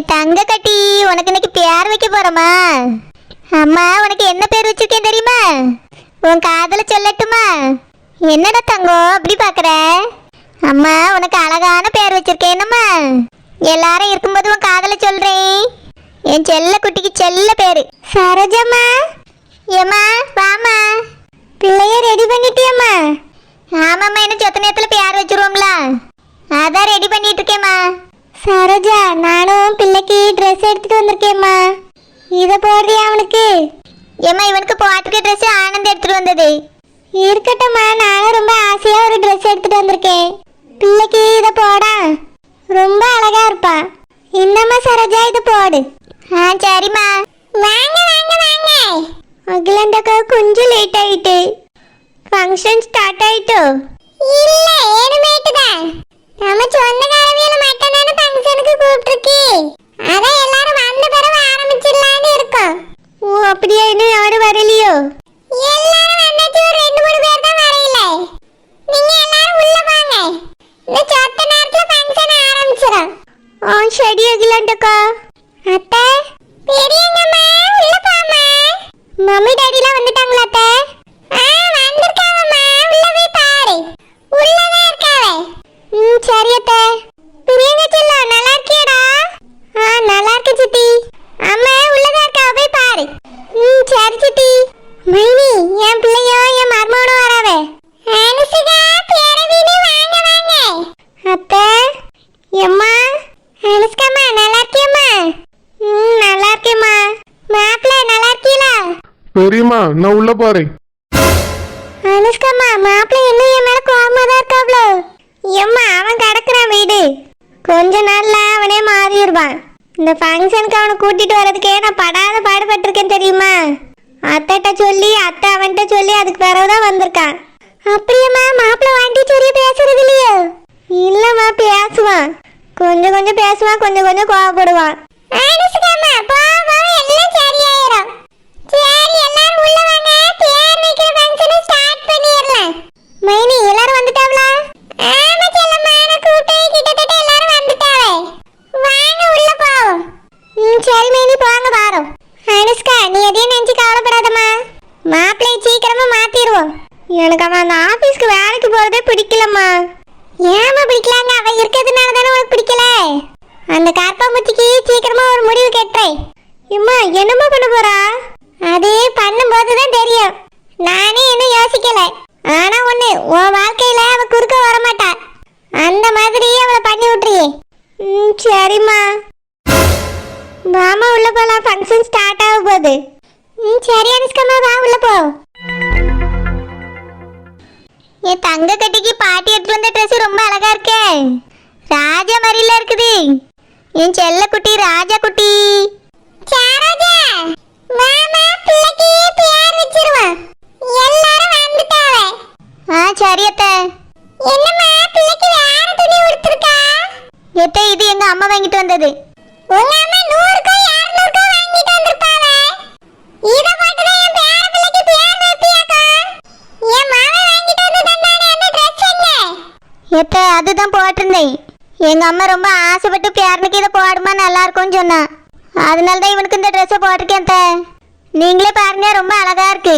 என் தங்க கட்டி உனக்கு இன்னைக்கு பேர் வைக்க போறோமா? அம்மா உனக்கு என்ன பேர் வச்சிருக்கேன் தெரியுமா? உன் காதல சொல்லட்டுமா? என்னடா தங்கம் அப்படி பாக்குற? அம்மா உனக்கு அழகான பேர் வச்சிருக்கேன் என்னம்மா? எல்லாரும் இருக்கும்போது உன் காதல சொல்றேன். என் செல்ல குட்டிக்கு செல்ல பேரு. சரோஜம்மா. ஏம்மா வாமா பிள்ளைய ரெடி பண்ணிட்டியம்மா. ஆமாம்மா என்ன சொத்த நேரத்தில் பேர் வச்சிருவோம்ல. அதான் ரெடி பண்ணிட்டு இருக்கேம்மா. சரோஜா நானும் பிள்ளைக்கு ட்ரெஸ் எடுத்துட்டு வந்திருக்கேம்மா. இதை போடுறியா அவனுக்கு? ஏம்மா இவனுக்கு போட்டுக்க ட்ரெஸ் ஆனந்த் எடுத்துட்டு வந்தது. இருக்கட்டும்மா நானும் ரொம்ப ஆசையா ஒரு ட்ரெஸ் எடுத்துட்டு வந்திருக்கேன். பிள்ளைக்கு இதை போடா. ரொம்ப அழகா இருப்பா. இந்தம்மா சரோஜா இது போடு. ஆ சரிம்மா. வாங்க வாங்க வாங்க. அகிலண்டக்கா கொஞ்சம் லேட் ஆயிட்டு. ஃபங்க்ஷன் ஸ்டார்ட் ஆயிட்டோ? இல்ல ஏழுமேட்டு தான் நம்ம தானே கூப்பிட்டுருக்கு அதான் எல்லாரும் வந்த பிறகு ஆரம்பிச்சிடலான்னு இருக்கோம். ஓ அப்படியா? இன்னும் யாரும் வரலையோ? எல்லாரும் வந்தாச்சு ஒரு ரெண்டு மூணு பேர் தான் வரையில நீங்க எல்லாரும் உள்ள வாங்க. இந்த சொத்த நேரத்துல ஃபங்க்ஷன் ஆரம்பிச்சிடும் ஆ சரி அகிலாண்டக்கா. அத்தை பெரியங்கம்மா உள்ள போம்மா. மம்மி டாடிலாம் வந்துட்டாங்களா அத்தை? ஆ வந்திருக்காங்கம்மா. உள்ள போய் பாரு. உள்ளதான் இருக்காவே. ம் சரி அத்தை. சித்தி அம்மா உள்ளதா இருக்கா? போய் பாரு. ம் சரி சித்தி மைனி என் பிள்ளையோ என் மருமகனும் வராவே. அனுசுகா பேரவீனு வாங்க வாங்க. அத்தை எம்மா அனுஷ்காமா நல்லா இருக்கியம்மா? ம் நல்லா இருக்கேம்மா. மாப்பிள்ள நல்லா இருக்கீங்களா பெரியம்மா நான் உள்ள போறேன். இந்த ஃபங்க்ஷனுக்கு அவனை கூட்டிட்டு வர்றதுக்கே நான் படாத பாடுபட்டிருக்கேன் தெரியுமா? அத்தைட்ட சொல்லி அத்தை அவன்கிட்ட சொல்லி அதுக்கு பிறகுதான் வந்திருக்கான். அப்படியம்மா மாப்பிள்ள வாண்டி சொல்லி பேசுறது இல்லையோ? இல்லம்மா பேசுவான். கொஞ்சம் கொஞ்சம் பேசுவான் கொஞ்சம் கொஞ்சம் கோவப்படுவான். அனுஷ்காம்மா போவோம் எல்லாம் சரியாயிரும் சரி எல்லாரும் உள்ள வாங்க பேர் வைக்கிற ஃபங்க்ஷனை ஸ்டார்ட் பண்ணிடலாம் மைனி எல்லாரும் வந்துட்டாங்களா ஆமா செல்லம்மா நான் கூப்பிட்டே கிட்டத்தட்ட எல்லாரும் வந்துட்டாவே வாங்க உள்ள போவோம் ம் சரி மைனி போங்க வாரோம் அனுஷ்கா நீ எதையும் நினைச்சு கவலைப்படாதம்மா மாப்பிள்ளை சீக்கிரமா மாத்திடுவோம் எனக்கு அவன் அந்த ஆபீஸ்க்கு வேலைக்கு பிடிக்கலம்மா. ஏமா பிடிக்கலாங்க? அவ இருக்கிறதுனால தானே உனக்கு பிடிக்கல? அந்த கற்பாம்பூச்சிக்கு சீக்கிரமா ஒரு முடிவு கேட்டேன் இம்மா என்னம்மா பண்ண போறா? அது பண்ணும்போது தான் தெரியும். நானே இன்னும் யோசிக்கல. ஆனா ஒண்ணு உன் வாழ்க்கையில அவ குறுக்க வரமாட்டா. அந்த மாதிரி அவளை பண்ணி விட்டுறியே ம் சரிம்மா. வாமா உள்ள போலாம். ஃபங்க்ஷன் ஸ்டார்ட் தங்க கட்டிக்கு பாட்டி எடுத்து வந்த ட்ரெஸ் ரொம்ப அழகா இருக்கே. ராஜா மாதிரில இருக்குது. என் செல்ல குட்டி ராஜா குட்டி. சாரோஜா மாமா பிள்ளைக்கு பேர் வச்சிருவோம் எல்லாரும் வந்துட்டாவே. ஆ சரி அத்தை. என்னம்மா பிள்ளைக்கு வேற துணி உடுத்திருக்கா? எத்தை இது எங்க அம்மா வாங்கிட்டு வந்தது உங்க அம்மா நூறுக்கோ இரநூறுக்கோ வாங்கிட்டு வந்திருப்பாவே இத போட்டுதான் என் பேர பிள்ளைக்கு பேர் வைப்பியாக்கா என் மாமா வாங்கிட்டு வந்து தந்தானே அந்த ட்ரெஸ் எங்க எத்த அதுதான் போட்டிருந்தேன் எங்க அம்மா ரொம்ப ஆசைப்பட்டு பேரனுக்கு இதை போடுமா நல்லா இருக்கும்னு சொன்னா. அதனால தான் இவனுக்கு இந்த ட்ரெஸ்ஸை போட்டிருக்கேன் அத்தை. நீங்களே பாருங்க ரொம்ப அழகா இருக்கு.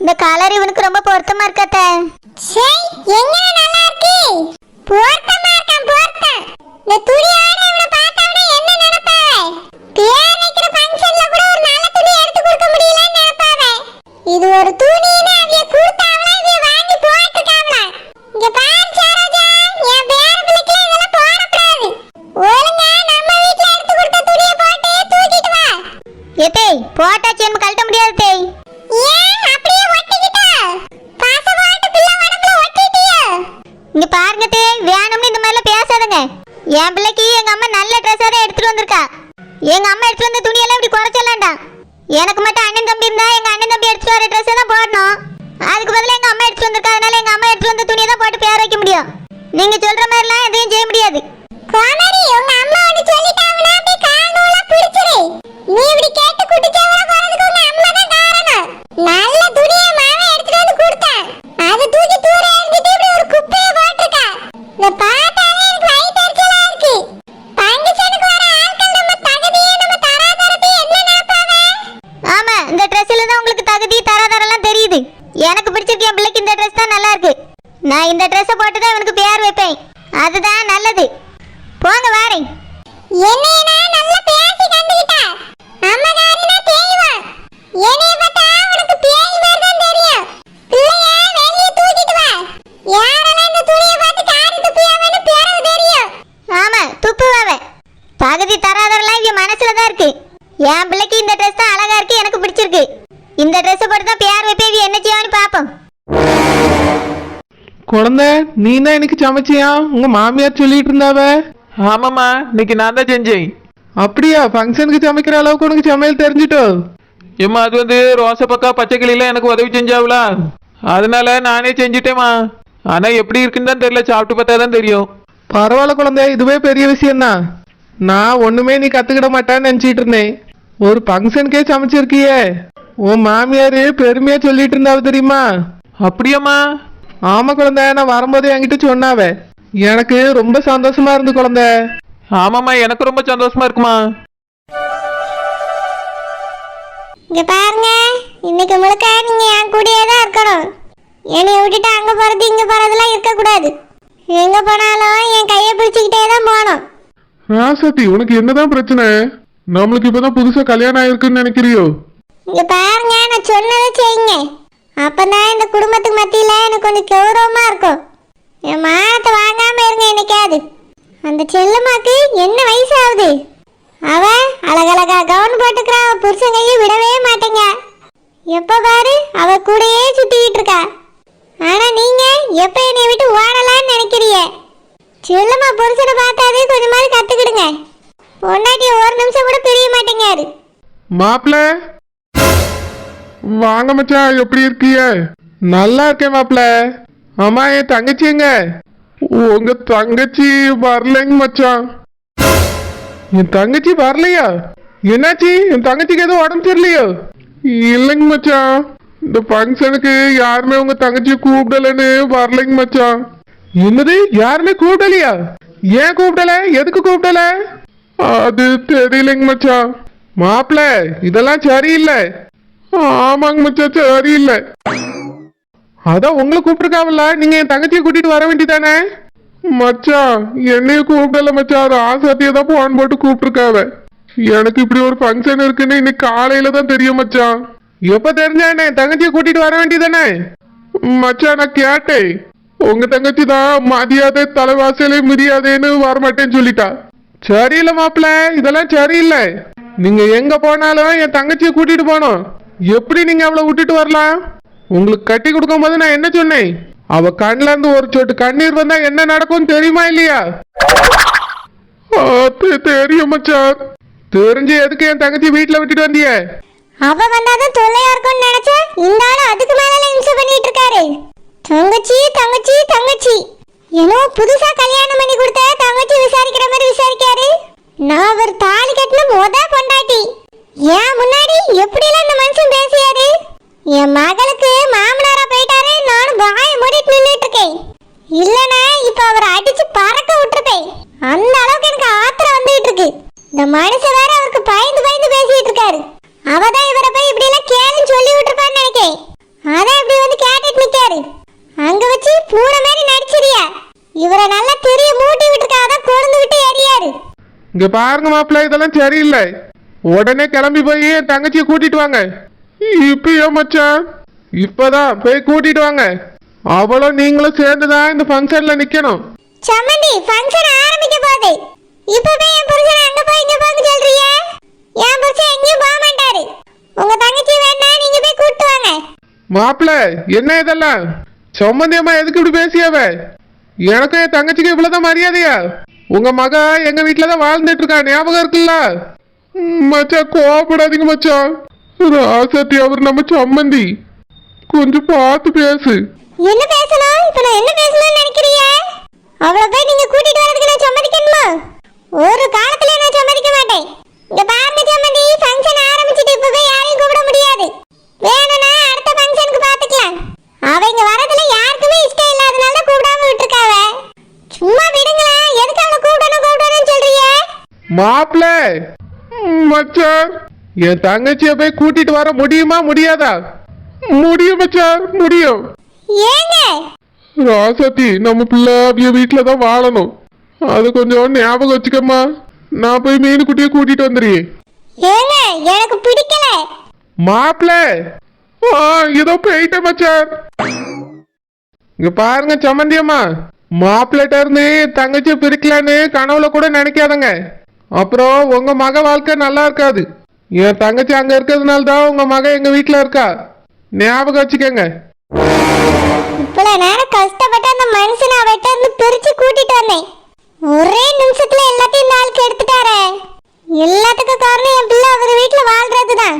இந்த கலர் இவனுக்கு ரொம்ப பொருத்தமா இருக்கு அத்தை. எங்க நல்லா இருக்கு? பொருத்தமா இருக்கான் பொருத்தம். இந்த துணியோட இவனை என்ன நினைப்பாவே? பேர் வைக்கிற ஃபங்க்ஷன்ல கூட ஒரு நல்ல துணி எடுத்து கொடுக்க முடியலன்னு நினைப்பாவே? இது ஒரு இங்க பாருங்க தே வேணும்னு இந்த மாதிரிலாம் பேசாதுங்க. என் பிள்ளைக்கு எங்க அம்மா நல்ல ட்ரெஸ்ஸாக தான் எடுத்துட்டு வந்திருக்கா. எங்க அம்மா எடுத்துட்டு வந்த துணியெல்லாம் இப்படி குறைச்சலாண்டா எனக்கு மட்டும் அண்ணன் தம்பி இருந்தா எங்க அண்ணன் தம்பி எடுத்துட்டு வர ட்ரெஸ் தான் போடணும். அதுக்கு பதிலாக எங்க அம்மா எடுத்துட்டு வந்திருக்கா. அதனால எங்க அம்மா எடுத்துட்டு வந்த துணியை தான் போட்டு பேர் வைக்க முடியும். நீங்க சொல்ற மாதிரிலாம் எதையும் செய்ய முடியாது. உங்க அம்மா வந்து சொல்லிட்டா அப்படியே கால் நூலா பிடிச்சிரு நீ இப்படி கேட்டு குடிச்சவள போறதுக்கு உங்க அம்மா தான் காரணம் நல்ல துணியை மாவன் எடுத்துட்டு வந்து கொடுத்தான் அதை தூக்கி தூர எறிஞ்சிட்டு இப்படி ஒரு குப்பையை போட்டிருக்கா இந்த பார்த்தாலே எனக்கு வயிற்று எரிச்சலா இருக்கு ஃபங்க்ஷனுக்கு வர ஆட்கள் நம்ம தகுதி எனக்கு பிடிச்சிருக்கு என் பிள்ளைக்கு இந்த டிரஸ் தான் நல்லா இருக்கு நான் இந்த ட்ரெஸ்ஸை போட்டு தான் இவனுக்கு பேர் வைப்பேன். அதுதான் நல்லது. போங்க வாரேன். என்னையனா நல்ல பேசி கண்டுகிட்டா நம்ம காரினா என்னைய பார்த்தா பேய் மாதிரி தான் தெரியும். பிள்ளைய வெளிய தூக்கிட்டு வா. யாரெல்லாம் இந்த பார்த்து காரி துப்பியாவன்னு பேரவு தெரியும். ஆமா துப்புவாவ. தகுதி தராதவரெல்லாம் இவன் மனசுல தான் இருக்கு. என் பிள்ளைக்கு இந்த ட்ரெஸ் தான் அழகா இருக்கு எனக்கு பிடிச்சிருக்கு. இந்த ட்ரெஸ் போட்டு தான் குழந்தை நீ தான் எனக்கு சமைச்சியா? உங்க மாமியார் சொல்லிட்டு இருந்தாவ? ஆமாம்மா இன்னைக்கு நான் தான் செஞ்சேன். அப்படியா? ஃபங்க்ஷனுக்கு சமைக்கிற அளவுக்கு உனக்கு சமையல் தெரிஞ்சிட்டோ? ஏம்மா அது வந்து ரோசப்பக்கா பச்சைக்கிளியில எனக்கு உதவி செஞ்சாவுல? அதனால நானே செஞ்சுட்டேம்மா. ஆனா எப்படி இருக்குன்னு தான் தெரியல சாப்பிட்டு பார்த்தா தான் தெரியும். பரவாயில்ல குழந்தை இதுவே பெரிய விஷயம்தான். நான் ஒண்ணுமே நீ கத்துக்கிட மாட்டான்னு நினைச்சிட்டு இருந்தேன். ஒரு ஃபங்க்ஷனுக்கே சமைச்சிருக்கியே. உன் மாமியார் பெருமையா சொல்லிட்டு இருந்தாவ தெரியுமா? அப்படியாம்மா. ஆமா குழந்தை நான் வரும்போது என்கிட்ட சொன்னாவ. எனக்கு ரொம்ப சந்தோஷமா இருந்து குழந்தை. ஆமாம்மா எனக்கு ரொம்ப சந்தோஷமா இருக்குமா? இங்க பாருங்க இன்னைக்கு முழுக்க நீங்க என் கூடயே தான் இருக்கணும். என்னை விட்டுட்டு அங்க போறது இங்க போறதெல்லாம் இருக்க கூடாது எங்க போனாலும் என் கையை பிடிச்சிக்கிட்டே தான் போகணும். ராசத்தி உனக்கு என்னதான் பிரச்சனை? நம்மளுக்கு இப்பதான் புதுசா கல்யாணம் ஆயிருக்குன்னு நினைக்கிறியோ? இங்க பாருங்க நான் சொன்னதை செய்யுங்க. அப்பதான் இந்த குடும்பத்துக்கு மத்தியில எனக்கு கொஞ்சம் கௌரவமா இருக்கும். என் மானத்தை வாங்காம இருங்க என்னைக்காது அந்த செல்லம்மாக்கு என்ன வயசு ஆகுது அவ அழகழகா கவுன் போட்டுக்கிறா அவ புருஷன் கையை விடவே மாட்டேங்க. எப்போ பாரு அவ கூடயே சுத்திக்கிட்டு இருக்கா. ஆனா நீங்க எப்ப என்னை விட்டு ஓடலாம்னு நினைக்கிறீங்க? செல்லம்மா புருஷனை பார்த்தாவே கொஞ்சமாவது கத்துக்கிடுங்க. பொண்டாட்டி ஒரு நிமிஷம் கூட பிரிய மாட்டேங்காரு மாப்பிள்ள? வாங்க மச்சான் எப்படி இருக்கீங்க நல்லா இருக்கேன் மாப்பிள்ள. அம்மா என் தங்கச்சிங்க உங்க தங்கச்சி வரலைங்க மச்சான். என் தங்கச்சி வரலையா? என்னாச்சு? என் தங்கச்சிக்கு எதுவும் உடம்பு சரியில்லையோ? இல்லைங்க மச்சான். இந்த ஃபங்க்ஷனுக்கு யாருமே உங்க தங்கச்சியை கூப்பிடலன்னு வரலைங்க மச்சான். என்னது? யாருமே கூப்பிடலையா? ஏன் கூப்பிடல? எதுக்கு கூப்பிடல? அது தெரியலைங்க மச்சான். மாப்பிள்ள இதெல்லாம் சரியில்லை. ஆமாங்க மச்சான் சரியில்லை அதான் உங்களை கூப்பிட்டுருக்காவல்ல நீங்க என் தங்கச்சியை கூட்டிட்டு வர வேண்டிதானே மச்சான் என்னைய கூப்பிடல மச்சான் ராசாத்தியை தான் போன் போட்டு கூப்பிட்டுருக்காவ. எனக்கு இப்படி ஒரு ஃபங்க்ஷன் இருக்குன்னு இன்னைக்கு காலையில தான் தெரியும் மச்சான் எப்ப தெரிஞ்சானே தங்கச்சியை கூட்டிட்டு வர வேண்டியதானே? மச்சான் நான் கேட்டேன். உங்க தங்கச்சி தான் மரியாதை தலைவாசலே மிரியாதைன்னு வரமாட்டேன்னு சொல்லிட்டா. சரியில்லை மாப்பிள்ள இதெல்லாம் சரியில்லை. நீங்க எங்க போனாலும் என் தங்கச்சியை கூட்டிட்டு போனோம் எப்படி நீங்க அவளை விட்டுட்டு வரலாம்? உங்களுக்கு கட்டி கொடுக்கும் போது நான் என்ன சொன்னேன்? அவ கண்ல இருந்து ஒரு சொட்டு கண்ணீர் வந்தா என்ன நடக்கும் தெரியுமா இல்லையா? தெரியும் மச்சான். தெரிஞ்சு எதுக்கு என் தங்கச்சி வீட்டுல விட்டுட்டு வந்திய? அவ வந்தாதான் தொல்லையா இருக்கும்னு நினைச்சா இந்த ஆளு அதுக்கு மேல இம்சை பண்ணிட்டு இருக்காரு. தங்கச்சி தங்கச்சி தங்கச்சி. ஏனோ புதுசா கல்யாணம் பண்ணி கொடுத்த தங்கச்சி விசாரிக்கிற மாதிரி விசாரிக்காரு. நான் அவர் தாலி கட்டின மொத பொண்டாட்டி. ஏன் முன்னாடி எப்படிலாம் இந்த மனுஷன் பேசியாரு? என் மகளுக்கு மாமனாரா போயிட்டாரு நானும் வாய மூடிட்டு நின்றுட்டு இருக்கேன். இல்லனா இப்ப அவரை அடிச்சு பறக்க விட்டுருப்பேன். அந்த அளவுக்கு எனக்கு ஆத்திரம் வந்துட்டு இருக்கு. இந்த மனுஷன் வேற அவருக்கு பயந்து பயந்து பேசிட்டு இருக்காரு. அவதான் இவரை போய் இப்படி எல்லாம் கேளுன்னு சொல்லி விட்டுருப்பான்னு நினைக்கேன். அதான் இப்படி வந்து கேட்டுட்டு நிக்காரு. அங்க வச்சு பூனை மாதிரி நடிச்சிரியா. இவரை நல்லா தெரிய மூட்டி விட்டுருக்காதான் கொழுந்து விட்டு எரியாரு இங்க பாருங்க மாப்பிள்ள இதெல்லாம் சரியில்லை. உடனே கிளம்பி போய் என் தங்கச்சியை கூட்டிட்டு வாங்க. இப்பயோ மச்சான் இப்பதான் போய் கூட்டிட்டு வாங்க. அவளும் நீங்களும் சேர்ந்துதான் இந்த ஃபங்க்ஷன்ல நிக்கணும். சம்மந்தி ஃபங்க்ஷன் ஆரம்பிக்க போகுது. இப்பவே என் புருஷன் அங்க போய் இங்க போங்க சொல்றீங்க என் புருஷன் எங்கேயும் போக மாட்டாரு. உங்க தங்கச்சி வேணா நீங்க போய் கூட்டு வாங்க. மாப்பிள்ள என்ன இதெல்லாம்? சம்மந்தியம்மா எதுக்கு இப்படி பேசியாவ? எனக்கும் என் தங்கச்சிக்கு இவ்வளவுதான் மரியாதையா? உங்க மக எங்க வீட்டுல தான் வாழ்ந்துட்டு இருக்கா ஞாபகம் இருக்குல்ல? மச்சான் கோவப்படாதீங்க மச்சான் ராசாட்டி அவர் நம்ம சம்மந்தி கொஞ்சம் பார்த்து பேசு. என்ன பேசணும்? இப்ப நான் என்ன பேசணும்னு நினைக்கிறீங்க அவளை போய் நீங்க கூட்டிட்டு வரதுக்கு நான் சம்மதிக்கணுமா ஒரு காலத்துல நான் சம்மதிக்க மாட்டேன் இங்க பாருங்க சம்மந்தி ஃபங்க்ஷன் ஆரம்பிச்சிட்டு இப்பவே யாரையும் கூப்பிட முடியாது வேணும்னா அடுத்த ஃபங்க்ஷனுக்கு பாத்துக்கலாம் அவங்க வரதுல யாருக்குமே இஷ்டம் இல்லாதனால தான் கூப்பிடாம விட்டுருக்காவ சும்மா விடுங்களேன் எதுக்கு அவளை கூப்பிடணும் கூப்பிடணும்னு சொல்றீங்க மாப்பிள்ள ம், மச்சான். என் தங்கச்சியை போய் கூட்டிட்டு வர முடியுமா முடியாதா? முடியும் மச்சான் முடியும். ஏங்க? ராசாத்தி நம்ம பிள்ளை அப்படியே வீட்டில் தான் வாழணும். அது கொஞ்சம் ஞாபகம் வச்சுக்கம்மா. நான் போய் மீன் குட்டியை கூட்டிட்டு வந்துடுறேன். ஏங்க எனக்கு பிடிக்கல. மாப்பிள்ள ஆ ஏதோ போயிட்ட மச்சான். இங்க பாருங்க சம்மந்தியம்மா மாப்பிள்ளைட்ட இருந்து தங்கச்சி பிரிக்கலான்னு கனவுல கூட நினைக்காதங்க. அப்புறம் உங்க மக வாழ்க்கை நல்லா இருக்காது. என் தங்கச்சி அங்க இருக்கிறதுனால தான் உங்க மக எங்க வீட்டுல இருக்கா? ஞாபகம் வச்சுக்கோங்க. இவ்வளவு நேரம் கஷ்டப்பட்டு அந்த மனுஷனை அவட்ட இருந்து பிரிச்சு கூட்டிட்டு வந்தேன். ஒரே நிமிஷத்துல எல்லாத்தையும் இந்த ஆளுக்கு எடுத்துட்டாரே. எல்லாத்துக்கும் காரணம் என் பிள்ளை அவர் வீட்டுல வாழ்றதுதான்.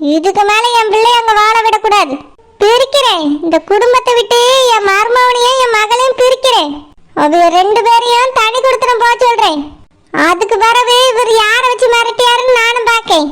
இதுக்கு மேல என் பிள்ளை அங்க வாழ விடக்கூடாது. பிரிக்கிறேன். இந்த குடும்பத்தை விட்டு என் மருமவனையும் என் மகளையும் பிரிக்கிறேன். அது ரெண்டு பேரையும் தனி கொடுத்துட போக சொல்றேன். அதுக்கு பிறகு இவர் யாரை வச்சு மிரட்டியாருன்னு நானும் பார்க்கேன்.